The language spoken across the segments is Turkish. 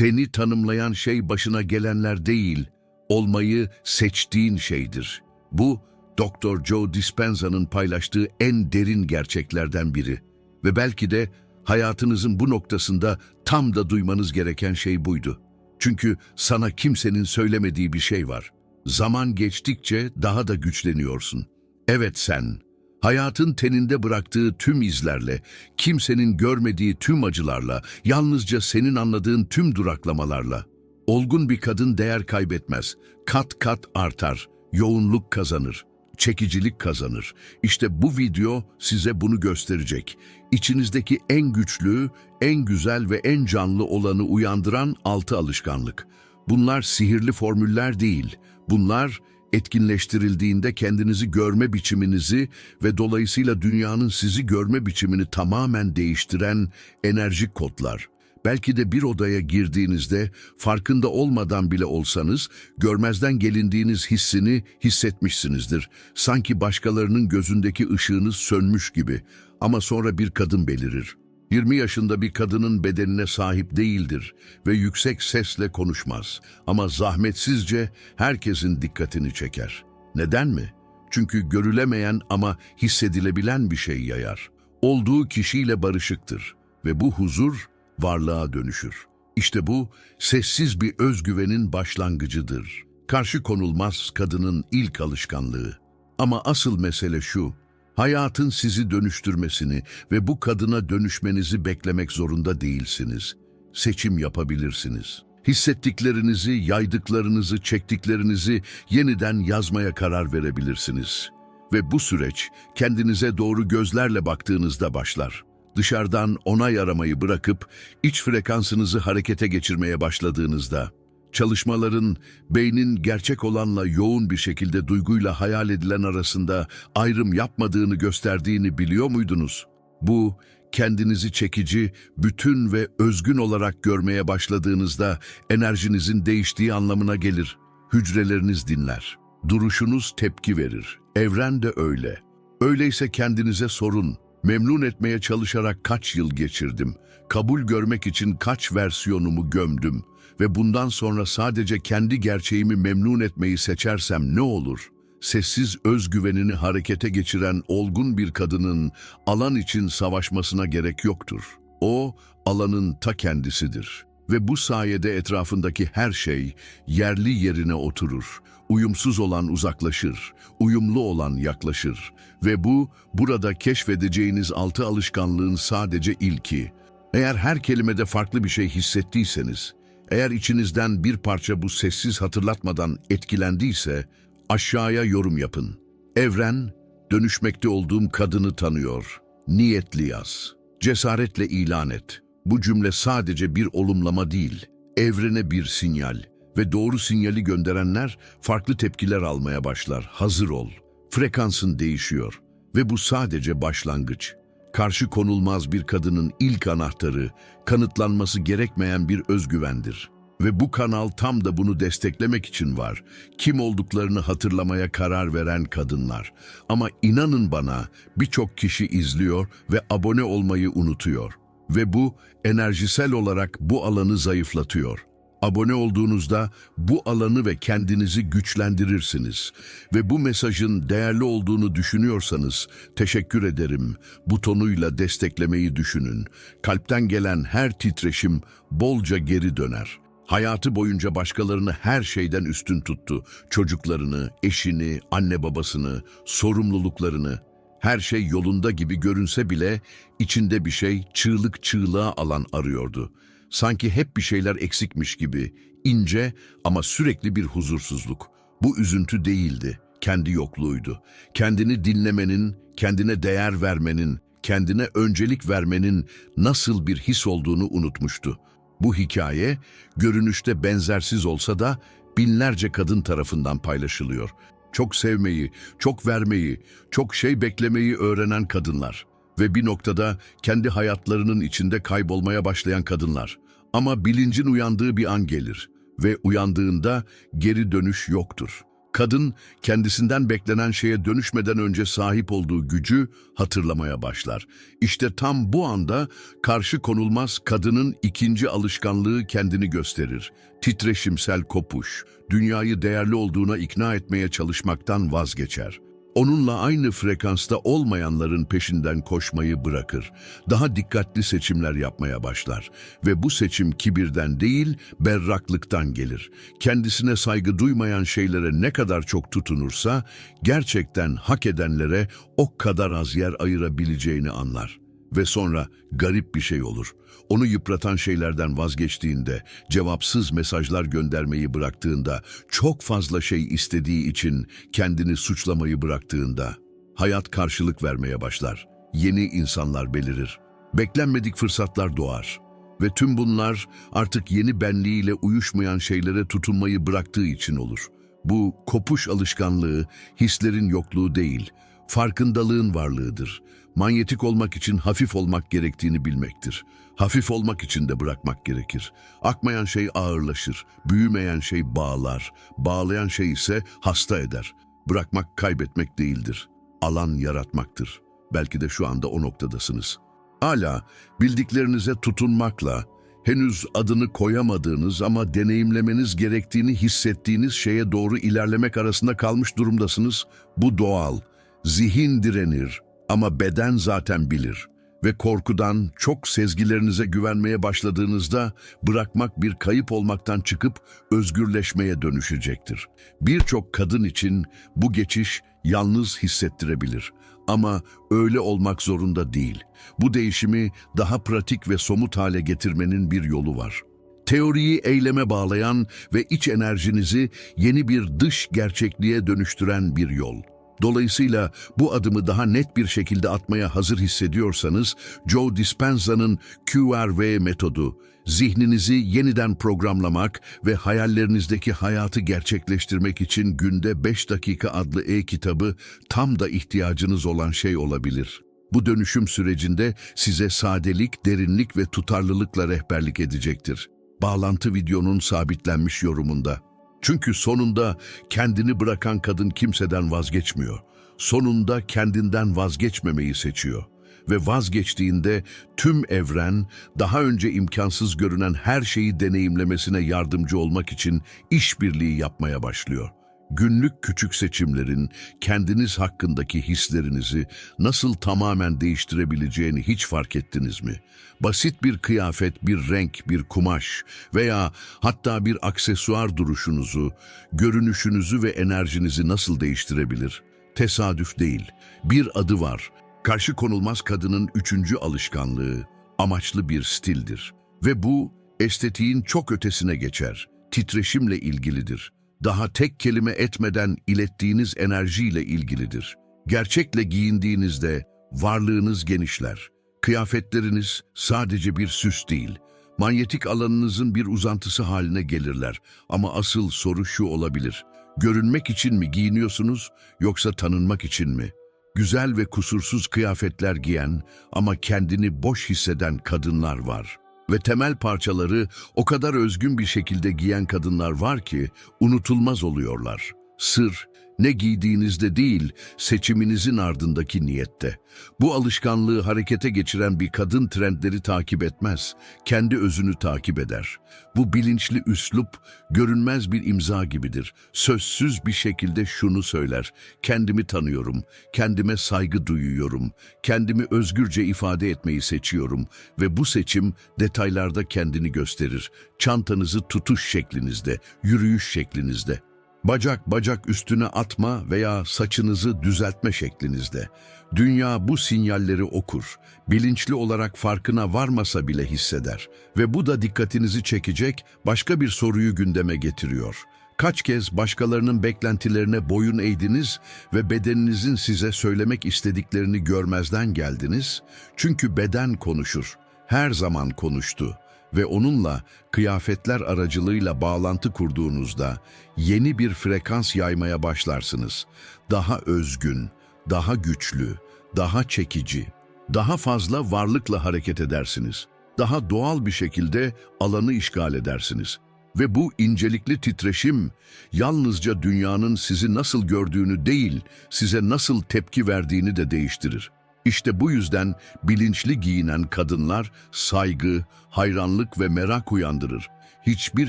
Seni tanımlayan şey başına gelenler değil, olmayı seçtiğin şeydir. Bu, Dr. Joe Dispenza'nın paylaştığı en derin gerçeklerden biri. Ve belki de hayatınızın bu noktasında tam da duymanız gereken şey buydu. Çünkü sana kimsenin söylemediği bir şey var. Zaman geçtikçe daha da güçleniyorsun. Evet sen, hayatın teninde bıraktığı tüm izlerle, kimsenin görmediği tüm acılarla, yalnızca senin anladığın tüm duraklamalarla. Olgun bir kadın değer kaybetmez, kat kat artar, yoğunluk kazanır, çekicilik kazanır. İşte bu video size bunu gösterecek. İçinizdeki en güçlü, en güzel ve en canlı olanı uyandıran altı alışkanlık. Bunlar sihirli formüller değil. Bunlar etkinleştirildiğinde kendinizi görme biçiminizi ve dolayısıyla dünyanın sizi görme biçimini tamamen değiştiren enerjik kodlar. Belki de bir odaya girdiğinizde farkında olmadan bile olsanız görmezden gelindiğiniz hissini hissetmişsinizdir. Sanki başkalarının gözündeki ışığınız sönmüş gibi ama sonra bir kadın belirir. 20 yaşında bir kadının bedenine sahip değildir ve yüksek sesle konuşmaz ama zahmetsizce herkesin dikkatini çeker. Neden mi? Çünkü görülemeyen ama hissedilebilen bir şey yayar. Olduğu kişiyle barışıktır ve bu huzur varlığa dönüşür. İşte bu sessiz bir özgüvenin başlangıcıdır. Karşı konulmaz kadının ilk alışkanlığı. Ama asıl mesele şu, hayatın sizi dönüştürmesini ve bu kadına dönüşmenizi beklemek zorunda değilsiniz. Seçim yapabilirsiniz. Hissettiklerinizi, yaydıklarınızı, çektiklerinizi yeniden yazmaya karar verebilirsiniz. Ve bu süreç kendinize doğru gözlerle baktığınızda başlar. Dışarıdan onay aramayı bırakıp iç frekansınızı harekete geçirmeye başladığınızda, çalışmaların beynin gerçek olanla yoğun bir şekilde duyguyla hayal edilen arasında ayrım yapmadığını gösterdiğini biliyor muydunuz? Bu, kendinizi çekici, bütün ve özgün olarak görmeye başladığınızda enerjinizin değiştiği anlamına gelir. Hücreleriniz dinler. Duruşunuz tepki verir. Evren de öyle. Öyleyse kendinize sorun. Memnun etmeye çalışarak kaç yıl geçirdim? Kabul görmek için kaç versiyonumu gömdüm? Ve bundan sonra sadece kendi gerçeğimi memnun etmeyi seçersem ne olur? Sessiz özgüvenini harekete geçiren olgun bir kadının alan için savaşmasına gerek yoktur. O, alanın ta kendisidir. Ve bu sayede etrafındaki her şey yerli yerine oturur. Uyumsuz olan uzaklaşır, uyumlu olan yaklaşır. Ve bu, burada keşfedeceğiniz altı alışkanlığın sadece ilki. Eğer her kelimede farklı bir şey hissettiyseniz, eğer içinizden bir parça bu sessiz hatırlatmadan etkilendiyse, aşağıya yorum yapın. Evren, dönüşmekte olduğum kadını tanıyor. Niyetli yaz. Cesaretle ilan et. Bu cümle sadece bir olumlama değil, evrene bir sinyal ve doğru sinyali gönderenler farklı tepkiler almaya başlar. Hazır ol. Frekansın değişiyor ve bu sadece başlangıç. Karşı konulmaz bir kadının ilk anahtarı, kanıtlanması gerekmeyen bir özgüvendir. Ve bu kanal tam da bunu desteklemek için var. Kim olduklarını hatırlamaya karar veren kadınlar. Ama inanın bana birçok kişi izliyor ve abone olmayı unutuyor. Ve bu enerjisel olarak bu alanı zayıflatıyor. Abone olduğunuzda bu alanı ve kendinizi güçlendirirsiniz. Ve bu mesajın değerli olduğunu düşünüyorsanız teşekkür ederim butonuyla desteklemeyi düşünün. Kalpten gelen her titreşim bolca geri döner. Hayatı boyunca başkalarını her şeyden üstün tuttu. Çocuklarını, eşini, anne babasını, sorumluluklarını. Her şey yolunda gibi görünse bile içinde bir şey çığlık çığlığa alan arıyordu. Sanki hep bir şeyler eksikmiş gibi, ince ama sürekli bir huzursuzluk. Bu üzüntü değildi, kendi yokluğuydu. Kendini dinlemenin, kendine değer vermenin, kendine öncelik vermenin nasıl bir his olduğunu unutmuştu. Bu hikaye, görünüşte benzersiz olsa da binlerce kadın tarafından paylaşılıyor. Çok sevmeyi, çok vermeyi, çok şey beklemeyi öğrenen kadınlar ve bir noktada kendi hayatlarının içinde kaybolmaya başlayan kadınlar. Ama bilincin uyandığı bir an gelir ve uyandığında geri dönüş yoktur. Kadın kendisinden beklenen şeye dönüşmeden önce sahip olduğu gücü hatırlamaya başlar. İşte tam bu anda karşı konulmaz kadının ikinci alışkanlığı kendini gösterir. Titreşimsel kopuş, dünyayı değerli olduğuna ikna etmeye çalışmaktan vazgeçer. Onunla aynı frekansta olmayanların peşinden koşmayı bırakır. Daha dikkatli seçimler yapmaya başlar. Ve bu seçim kibirden değil, berraklıktan gelir. Kendisine saygı duymayan şeylere ne kadar çok tutunursa, gerçekten hak edenlere o kadar az yer ayırabileceğini anlar. Ve sonra garip bir şey olur. Onu yıpratan şeylerden vazgeçtiğinde, cevapsız mesajlar göndermeyi bıraktığında, çok fazla şey istediği için kendini suçlamayı bıraktığında, hayat karşılık vermeye başlar. Yeni insanlar belirir. Beklenmedik fırsatlar doğar. Ve tüm bunlar artık yeni benliğiyle uyuşmayan şeylere tutunmayı bıraktığı için olur. Bu kopuş alışkanlığı hislerin yokluğu değil, farkındalığın varlığıdır. Manyetik olmak için hafif olmak gerektiğini bilmektir. Hafif olmak için de bırakmak gerekir. Akmayan şey ağırlaşır, büyümeyen şey bağlar, bağlayan şey ise hasta eder. Bırakmak kaybetmek değildir. Alan yaratmaktır. Belki de şu anda o noktadasınız. Hala bildiklerinize tutunmakla, henüz adını koyamadığınız ama deneyimlemeniz gerektiğini hissettiğiniz şeye doğru ilerlemek arasında kalmış durumdasınız. Bu doğal. Zihin direnir ama beden zaten bilir. Ve korkudan çok sezgilerinize güvenmeye başladığınızda bırakmak bir kayıp olmaktan çıkıp özgürleşmeye dönüşecektir. Birçok kadın için bu geçiş yalnız hissettirebilir. Ama öyle olmak zorunda değil. Bu değişimi daha pratik ve somut hale getirmenin bir yolu var. Teoriyi eyleme bağlayan ve iç enerjinizi yeni bir dış gerçekliğe dönüştüren bir yol. Dolayısıyla bu adımı daha net bir şekilde atmaya hazır hissediyorsanız, Joe Dispenza'nın QRV metodu, zihninizi yeniden programlamak ve hayallerinizdeki hayatı gerçekleştirmek için günde 5 dakika adlı e-kitabı tam da ihtiyacınız olan şey olabilir. Bu dönüşüm sürecinde size sadelik, derinlik ve tutarlılıkla rehberlik edecektir. Bağlantı videonun sabitlenmiş yorumunda. Çünkü sonunda kendini bırakan kadın kimseden vazgeçmiyor. Sonunda kendinden vazgeçmemeyi seçiyor. Ve vazgeçtiğinde tüm evren daha önce imkansız görünen her şeyi deneyimlemesine yardımcı olmak için işbirliği yapmaya başlıyor. Günlük küçük seçimlerin kendiniz hakkındaki hislerinizi nasıl tamamen değiştirebileceğini hiç fark ettiniz mi? Basit bir kıyafet, bir renk, bir kumaş veya hatta bir aksesuar duruşunuzu, görünüşünüzü ve enerjinizi nasıl değiştirebilir? Tesadüf değil, bir adı var. Karşı konulmaz kadının üçüncü alışkanlığı, amaçlı bir stildir. Ve bu, estetiğin çok ötesine geçer, titreşimle ilgilidir daha tek kelime etmeden ilettiğiniz enerjiyle ilgilidir. Gerçekle giyindiğinizde varlığınız genişler. Kıyafetleriniz sadece bir süs değil, manyetik alanınızın bir uzantısı haline gelirler. Ama asıl soru şu olabilir. Görünmek için mi giyiniyorsunuz yoksa tanınmak için mi? Güzel ve kusursuz kıyafetler giyen ama kendini boş hisseden kadınlar var.'' Ve temel parçaları o kadar özgün bir şekilde giyen kadınlar var ki unutulmaz oluyorlar. Sır, ne giydiğinizde değil, seçiminizin ardındaki niyette. Bu alışkanlığı harekete geçiren bir kadın trendleri takip etmez, kendi özünü takip eder. Bu bilinçli üslup, görünmez bir imza gibidir. Sözsüz bir şekilde şunu söyler, kendimi tanıyorum, kendime saygı duyuyorum, kendimi özgürce ifade etmeyi seçiyorum ve bu seçim detaylarda kendini gösterir. Çantanızı tutuş şeklinizde, yürüyüş şeklinizde. Bacak bacak üstüne atma veya saçınızı düzeltme şeklinizde. Dünya bu sinyalleri okur, bilinçli olarak farkına varmasa bile hisseder ve bu da dikkatinizi çekecek başka bir soruyu gündeme getiriyor. Kaç kez başkalarının beklentilerine boyun eğdiniz ve bedeninizin size söylemek istediklerini görmezden geldiniz? Çünkü beden konuşur, her zaman konuştu ve onunla kıyafetler aracılığıyla bağlantı kurduğunuzda yeni bir frekans yaymaya başlarsınız. Daha özgün, daha güçlü, daha çekici, daha fazla varlıkla hareket edersiniz. Daha doğal bir şekilde alanı işgal edersiniz. Ve bu incelikli titreşim yalnızca dünyanın sizi nasıl gördüğünü değil, size nasıl tepki verdiğini de değiştirir. İşte bu yüzden bilinçli giyinen kadınlar saygı, hayranlık ve merak uyandırır. Hiçbir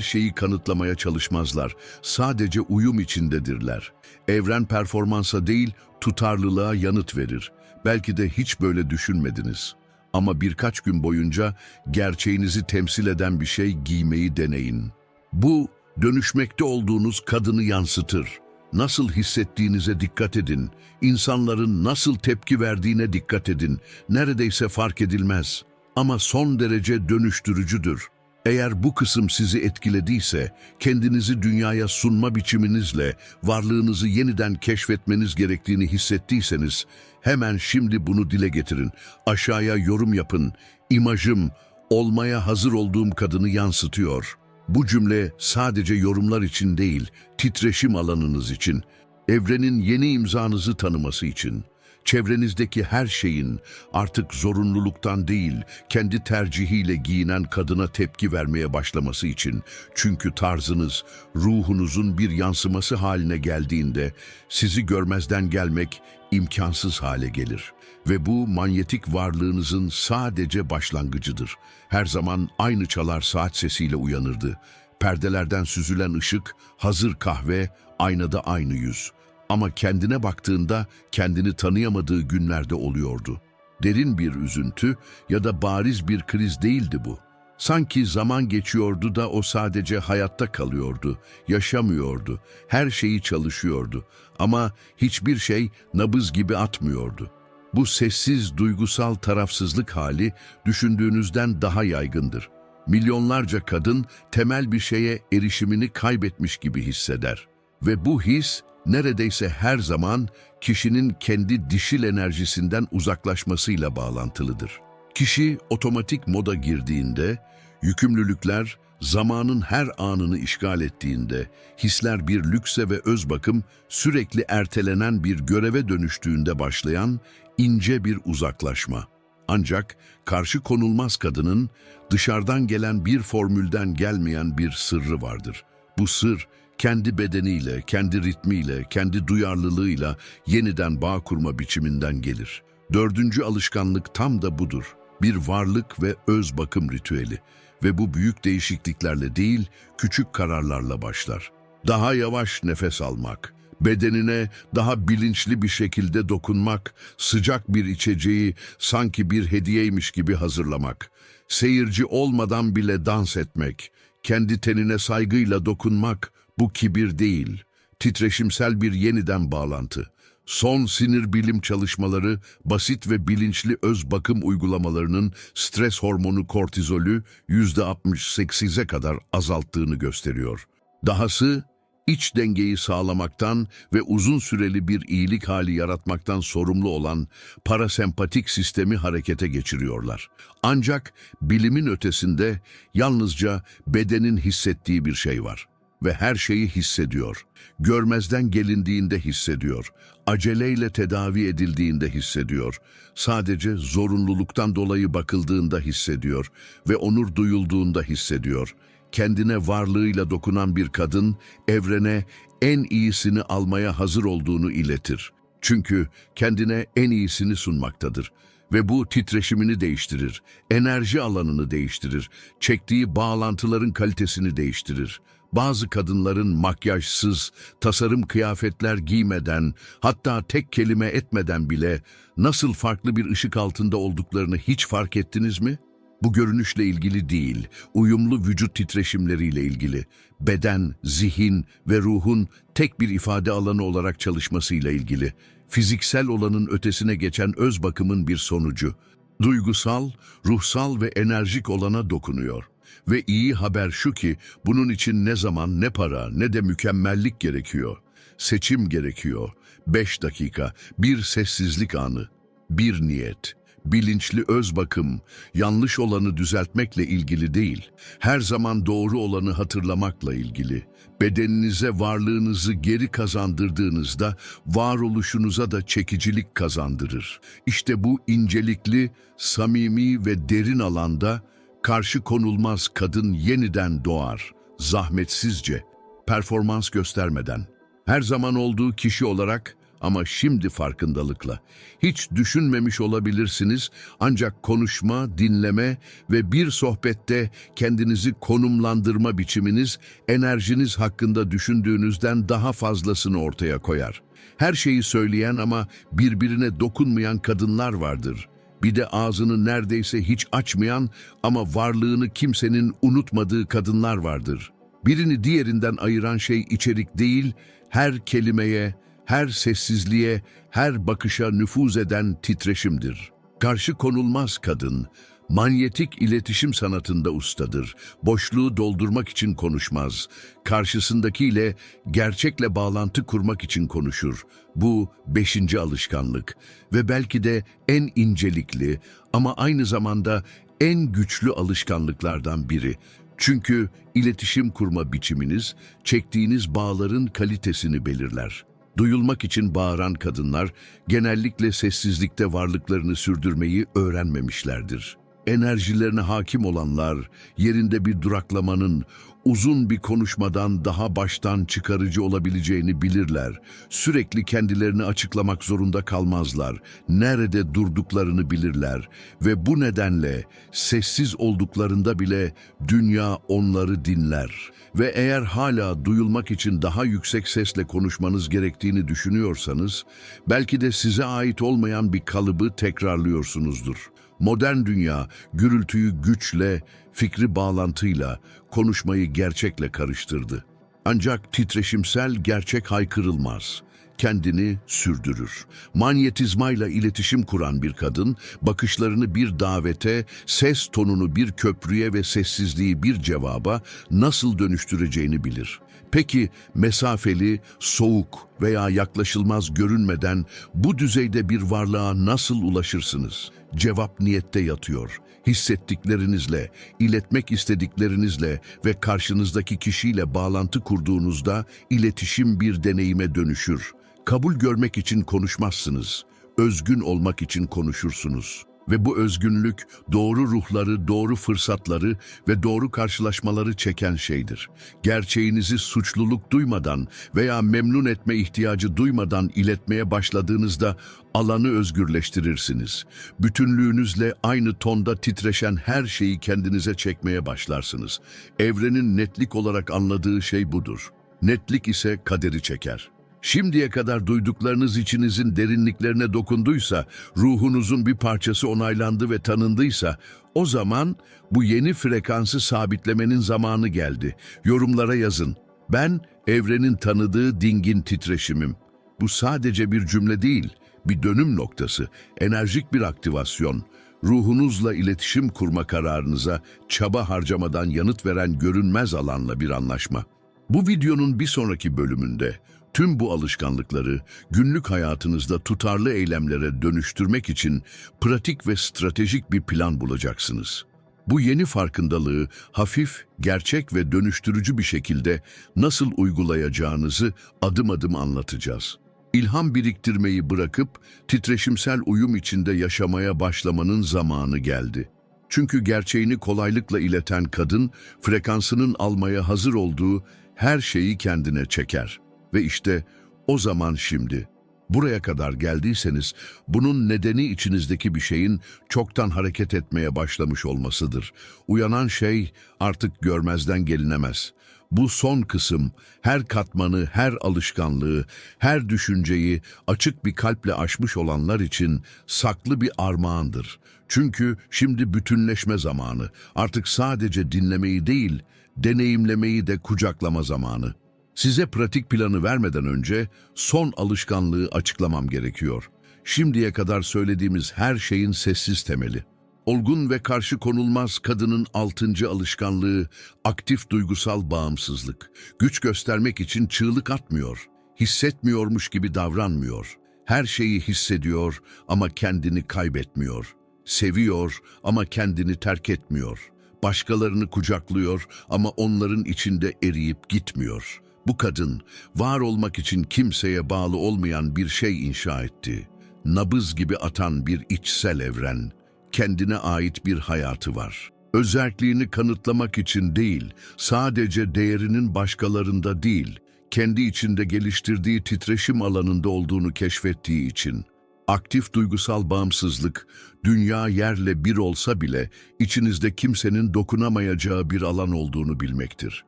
şeyi kanıtlamaya çalışmazlar. Sadece uyum içindedirler. Evren performansa değil, tutarlılığa yanıt verir. Belki de hiç böyle düşünmediniz. Ama birkaç gün boyunca gerçeğinizi temsil eden bir şey giymeyi deneyin. Bu, dönüşmekte olduğunuz kadını yansıtır. Nasıl hissettiğinize dikkat edin. İnsanların nasıl tepki verdiğine dikkat edin. Neredeyse fark edilmez. Ama son derece dönüştürücüdür. Eğer bu kısım sizi etkilediyse, kendinizi dünyaya sunma biçiminizle varlığınızı yeniden keşfetmeniz gerektiğini hissettiyseniz, hemen şimdi bunu dile getirin. Aşağıya yorum yapın. İmajım, olmaya hazır olduğum kadını yansıtıyor. Bu cümle sadece yorumlar için değil, titreşim alanınız için, evrenin yeni imzanızı tanıması için, çevrenizdeki her şeyin artık zorunluluktan değil, kendi tercihiyle giyinen kadına tepki vermeye başlaması için. Çünkü tarzınız, ruhunuzun bir yansıması haline geldiğinde, sizi görmezden gelmek imkansız hale gelir. Ve bu manyetik varlığınızın sadece başlangıcıdır. Her zaman aynı çalar saat sesiyle uyanırdı. Perdelerden süzülen ışık, hazır kahve, aynada aynı yüz. Ama kendine baktığında kendini tanıyamadığı günlerde oluyordu. Derin bir üzüntü ya da bariz bir kriz değildi bu. Sanki zaman geçiyordu da o sadece hayatta kalıyordu, yaşamıyordu, her şeyi çalışıyordu ama hiçbir şey nabız gibi atmıyordu. Bu sessiz, duygusal tarafsızlık hali düşündüğünüzden daha yaygındır. Milyonlarca kadın temel bir şeye erişimini kaybetmiş gibi hisseder. Ve bu his neredeyse her zaman kişinin kendi dişil enerjisinden uzaklaşmasıyla bağlantılıdır. Kişi otomatik moda girdiğinde, yükümlülükler zamanın her anını işgal ettiğinde, hisler bir lükse ve öz bakım sürekli ertelenen bir göreve dönüştüğünde başlayan ince bir uzaklaşma. Ancak karşı konulmaz kadının dışarıdan gelen bir formülden gelmeyen bir sırrı vardır. Bu sır kendi bedeniyle, kendi ritmiyle, kendi duyarlılığıyla yeniden bağ kurma biçiminden gelir. Dördüncü alışkanlık tam da budur. Bir varlık ve öz bakım ritüeli. Ve bu büyük değişikliklerle değil, küçük kararlarla başlar. Daha yavaş nefes almak, bedenine daha bilinçli bir şekilde dokunmak, sıcak bir içeceği sanki bir hediyeymiş gibi hazırlamak, seyirci olmadan bile dans etmek, kendi tenine saygıyla dokunmak bu kibir değil, titreşimsel bir yeniden bağlantı. Son sinir bilim çalışmaları basit ve bilinçli öz bakım uygulamalarının stres hormonu kortizolü %68'e kadar azalttığını gösteriyor. Dahası iç dengeyi sağlamaktan ve uzun süreli bir iyilik hali yaratmaktan sorumlu olan parasempatik sistemi harekete geçiriyorlar. Ancak bilimin ötesinde yalnızca bedenin hissettiği bir şey var ve her şeyi hissediyor. Görmezden gelindiğinde hissediyor. Aceleyle tedavi edildiğinde hissediyor. Sadece zorunluluktan dolayı bakıldığında hissediyor ve onur duyulduğunda hissediyor. Kendine varlığıyla dokunan bir kadın evrene en iyisini almaya hazır olduğunu iletir. Çünkü kendine en iyisini sunmaktadır ve bu titreşimini değiştirir, enerji alanını değiştirir, çektiği bağlantıların kalitesini değiştirir. Bazı kadınların makyajsız, tasarım kıyafetler giymeden, hatta tek kelime etmeden bile nasıl farklı bir ışık altında olduklarını hiç fark ettiniz mi? Bu görünüşle ilgili değil, uyumlu vücut titreşimleriyle ilgili, beden, zihin ve ruhun tek bir ifade alanı olarak çalışmasıyla ilgili, fiziksel olanın ötesine geçen öz bakımın bir sonucu, duygusal, ruhsal ve enerjik olana dokunuyor. Ve iyi haber şu ki bunun için ne zaman ne para ne de mükemmellik gerekiyor. Seçim gerekiyor. Beş dakika, bir sessizlik anı, bir niyet. Bilinçli öz bakım, yanlış olanı düzeltmekle ilgili değil, her zaman doğru olanı hatırlamakla ilgili. Bedeninize varlığınızı geri kazandırdığınızda varoluşunuza da çekicilik kazandırır. İşte bu incelikli, samimi ve derin alanda karşı konulmaz kadın yeniden doğar. zahmetsizce, performans göstermeden, her zaman olduğu kişi olarak ama şimdi farkındalıkla. Hiç düşünmemiş olabilirsiniz ancak konuşma, dinleme ve bir sohbette kendinizi konumlandırma biçiminiz enerjiniz hakkında düşündüğünüzden daha fazlasını ortaya koyar. Her şeyi söyleyen ama birbirine dokunmayan kadınlar vardır. Bir de ağzını neredeyse hiç açmayan ama varlığını kimsenin unutmadığı kadınlar vardır. Birini diğerinden ayıran şey içerik değil, her kelimeye, her sessizliğe, her bakışa nüfuz eden titreşimdir. Karşı konulmaz kadın, manyetik iletişim sanatında ustadır. Boşluğu doldurmak için konuşmaz. Karşısındakiyle gerçekle bağlantı kurmak için konuşur. Bu beşinci alışkanlık ve belki de en incelikli ama aynı zamanda en güçlü alışkanlıklardan biri. Çünkü iletişim kurma biçiminiz, çektiğiniz bağların kalitesini belirler. Duyulmak için bağıran kadınlar genellikle sessizlikte varlıklarını sürdürmeyi öğrenmemişlerdir. Enerjilerine hakim olanlar yerinde bir duraklamanın uzun bir konuşmadan daha baştan çıkarıcı olabileceğini bilirler. Sürekli kendilerini açıklamak zorunda kalmazlar. Nerede durduklarını bilirler ve bu nedenle sessiz olduklarında bile dünya onları dinler. Ve eğer hala duyulmak için daha yüksek sesle konuşmanız gerektiğini düşünüyorsanız, belki de size ait olmayan bir kalıbı tekrarlıyorsunuzdur. Modern dünya gürültüyü güçle, fikri bağlantıyla, konuşmayı gerçekle karıştırdı. Ancak titreşimsel gerçek haykırılmaz. Kendini sürdürür. Manyetizmayla iletişim kuran bir kadın, bakışlarını bir davete, ses tonunu bir köprüye ve sessizliği bir cevaba nasıl dönüştüreceğini bilir. Peki mesafeli, soğuk veya yaklaşılmaz görünmeden bu düzeyde bir varlığa nasıl ulaşırsınız? Cevap niyette yatıyor. Hissettiklerinizle, iletmek istediklerinizle ve karşınızdaki kişiyle bağlantı kurduğunuzda iletişim bir deneyime dönüşür. Kabul görmek için konuşmazsınız. Özgün olmak için konuşursunuz. Ve bu özgünlük doğru ruhları, doğru fırsatları ve doğru karşılaşmaları çeken şeydir. Gerçeğinizi suçluluk duymadan veya memnun etme ihtiyacı duymadan iletmeye başladığınızda alanı özgürleştirirsiniz. Bütünlüğünüzle aynı tonda titreşen her şeyi kendinize çekmeye başlarsınız. Evrenin netlik olarak anladığı şey budur. Netlik ise kaderi çeker. Şimdiye kadar duyduklarınız içinizin derinliklerine dokunduysa, ruhunuzun bir parçası onaylandı ve tanındıysa, o zaman bu yeni frekansı sabitlemenin zamanı geldi. Yorumlara yazın. Ben evrenin tanıdığı dingin titreşimim. Bu sadece bir cümle değil, bir dönüm noktası, enerjik bir aktivasyon. Ruhunuzla iletişim kurma kararınıza çaba harcamadan yanıt veren görünmez alanla bir anlaşma. Bu videonun bir sonraki bölümünde tüm bu alışkanlıkları günlük hayatınızda tutarlı eylemlere dönüştürmek için pratik ve stratejik bir plan bulacaksınız. Bu yeni farkındalığı hafif, gerçek ve dönüştürücü bir şekilde nasıl uygulayacağınızı adım adım anlatacağız. İlham biriktirmeyi bırakıp titreşimsel uyum içinde yaşamaya başlamanın zamanı geldi. Çünkü gerçeğini kolaylıkla ileten kadın, frekansının almaya hazır olduğu her şeyi kendine çeker. Ve işte o zaman şimdi. Buraya kadar geldiyseniz bunun nedeni içinizdeki bir şeyin çoktan hareket etmeye başlamış olmasıdır. Uyanan şey artık görmezden gelinemez. Bu son kısım her katmanı, her alışkanlığı, her düşünceyi açık bir kalple aşmış olanlar için saklı bir armağandır. Çünkü şimdi bütünleşme zamanı. Artık sadece dinlemeyi değil, deneyimlemeyi de kucaklama zamanı. Size pratik planı vermeden önce son alışkanlığı açıklamam gerekiyor. Şimdiye kadar söylediğimiz her şeyin sessiz temeli. Olgun ve karşı konulmaz kadının altıncı alışkanlığı aktif duygusal bağımsızlık. Güç göstermek için çığlık atmıyor, hissetmiyormuş gibi davranmıyor. Her şeyi hissediyor ama kendini kaybetmiyor. Seviyor ama kendini terk etmiyor. Başkalarını kucaklıyor ama onların içinde eriyip gitmiyor. Bu kadın var olmak için kimseye bağlı olmayan bir şey inşa etti. Nabız gibi atan bir içsel evren, kendine ait bir hayatı var. Özelliğini kanıtlamak için değil, sadece değerinin başkalarında değil, kendi içinde geliştirdiği titreşim alanında olduğunu keşfettiği için. Aktif duygusal bağımsızlık, dünya yerle bir olsa bile içinizde kimsenin dokunamayacağı bir alan olduğunu bilmektir.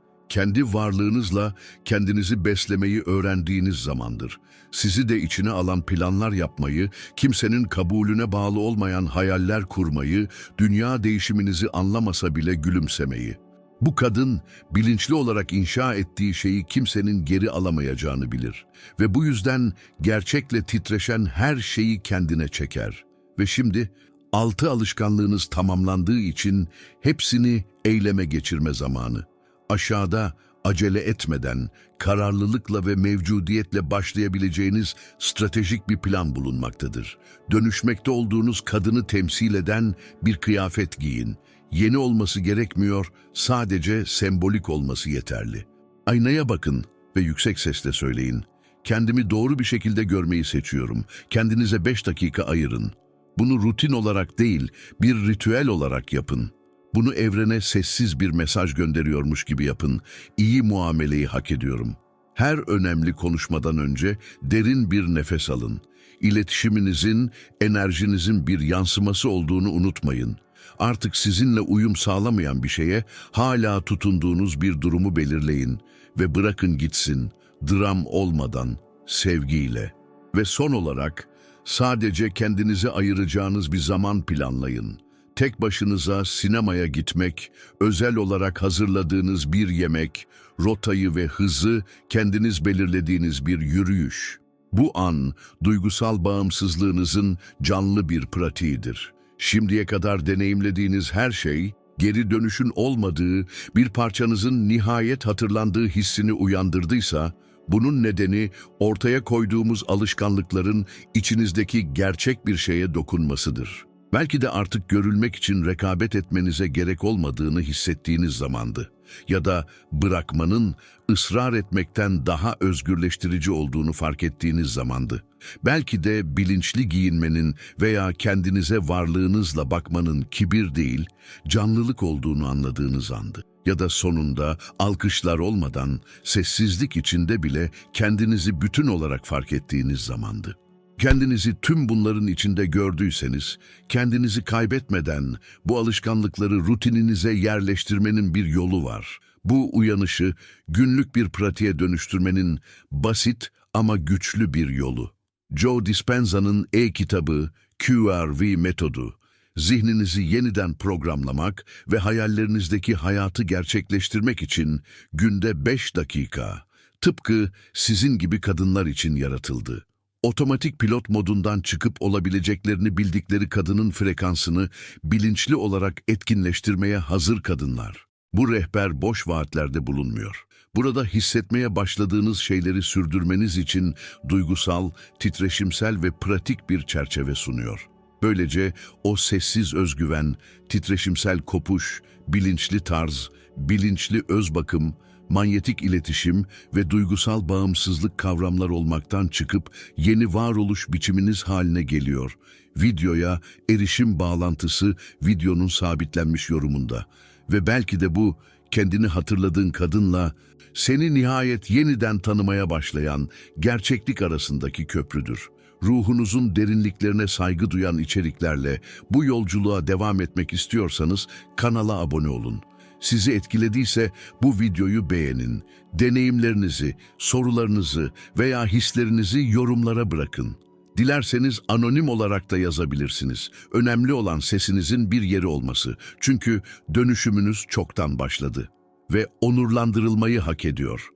Kendi varlığınızla kendinizi beslemeyi öğrendiğiniz zamandır. Sizi de içine alan planlar yapmayı, kimsenin kabulüne bağlı olmayan hayaller kurmayı, dünya değişiminizi anlamasa bile gülümsemeyi. Bu kadın bilinçli olarak inşa ettiği şeyi kimsenin geri alamayacağını bilir ve bu yüzden gerçekle titreşen her şeyi kendine çeker. Ve şimdi altı alışkanlığınız tamamlandığı için hepsini eyleme geçirme zamanı. Aşağıda acele etmeden, kararlılıkla ve mevcudiyetle başlayabileceğiniz stratejik bir plan bulunmaktadır. Dönüşmekte olduğunuz kadını temsil eden bir kıyafet giyin. Yeni olması gerekmiyor, sadece sembolik olması yeterli. Aynaya bakın ve yüksek sesle söyleyin. Kendimi doğru bir şekilde görmeyi seçiyorum. Kendinize beş dakika ayırın. Bunu rutin olarak değil, bir ritüel olarak yapın. Bunu evrene sessiz bir mesaj gönderiyormuş gibi yapın. İyi muameleyi hak ediyorum. Her önemli konuşmadan önce derin bir nefes alın. İletişiminizin, enerjinizin bir yansıması olduğunu unutmayın. Artık sizinle uyum sağlamayan bir şeye hala tutunduğunuz bir durumu belirleyin ve bırakın gitsin, dram olmadan, sevgiyle. Ve son olarak sadece kendinize ayıracağınız bir zaman planlayın. Tek başınıza sinemaya gitmek, özel olarak hazırladığınız bir yemek, rotayı ve hızı kendiniz belirlediğiniz bir yürüyüş. Bu an duygusal bağımsızlığınızın canlı bir pratiğidir. Şimdiye kadar deneyimlediğiniz her şey, geri dönüşün olmadığı, bir parçanızın nihayet hatırlandığı hissini uyandırdıysa, bunun nedeni ortaya koyduğumuz alışkanlıkların içinizdeki gerçek bir şeye dokunmasıdır. Belki de artık görülmek için rekabet etmenize gerek olmadığını hissettiğiniz zamandı. Ya da bırakmanın ısrar etmekten daha özgürleştirici olduğunu fark ettiğiniz zamandı. Belki de bilinçli giyinmenin veya kendinize varlığınızla bakmanın kibir değil, canlılık olduğunu anladığınız andı. Ya da sonunda alkışlar olmadan sessizlik içinde bile kendinizi bütün olarak fark ettiğiniz zamandı. Kendinizi tüm bunların içinde gördüyseniz, kendinizi kaybetmeden bu alışkanlıkları rutininize yerleştirmenin bir yolu var. Bu uyanışı günlük bir pratiğe dönüştürmenin basit ama güçlü bir yolu. Joe Dispenza'nın e-kitabı QRV metodu, zihninizi yeniden programlamak ve hayallerinizdeki hayatı gerçekleştirmek için günde 5 dakika, tıpkı sizin gibi kadınlar için yaratıldı otomatik pilot modundan çıkıp olabileceklerini bildikleri kadının frekansını bilinçli olarak etkinleştirmeye hazır kadınlar. Bu rehber boş vaatlerde bulunmuyor. Burada hissetmeye başladığınız şeyleri sürdürmeniz için duygusal, titreşimsel ve pratik bir çerçeve sunuyor. Böylece o sessiz özgüven, titreşimsel kopuş, bilinçli tarz, bilinçli öz bakım, manyetik iletişim ve duygusal bağımsızlık kavramlar olmaktan çıkıp yeni varoluş biçiminiz haline geliyor. Videoya erişim bağlantısı videonun sabitlenmiş yorumunda. Ve belki de bu kendini hatırladığın kadınla seni nihayet yeniden tanımaya başlayan gerçeklik arasındaki köprüdür. Ruhunuzun derinliklerine saygı duyan içeriklerle bu yolculuğa devam etmek istiyorsanız kanala abone olun. Sizi etkilediyse bu videoyu beğenin. Deneyimlerinizi, sorularınızı veya hislerinizi yorumlara bırakın. Dilerseniz anonim olarak da yazabilirsiniz. Önemli olan sesinizin bir yeri olması. Çünkü dönüşümünüz çoktan başladı ve onurlandırılmayı hak ediyor.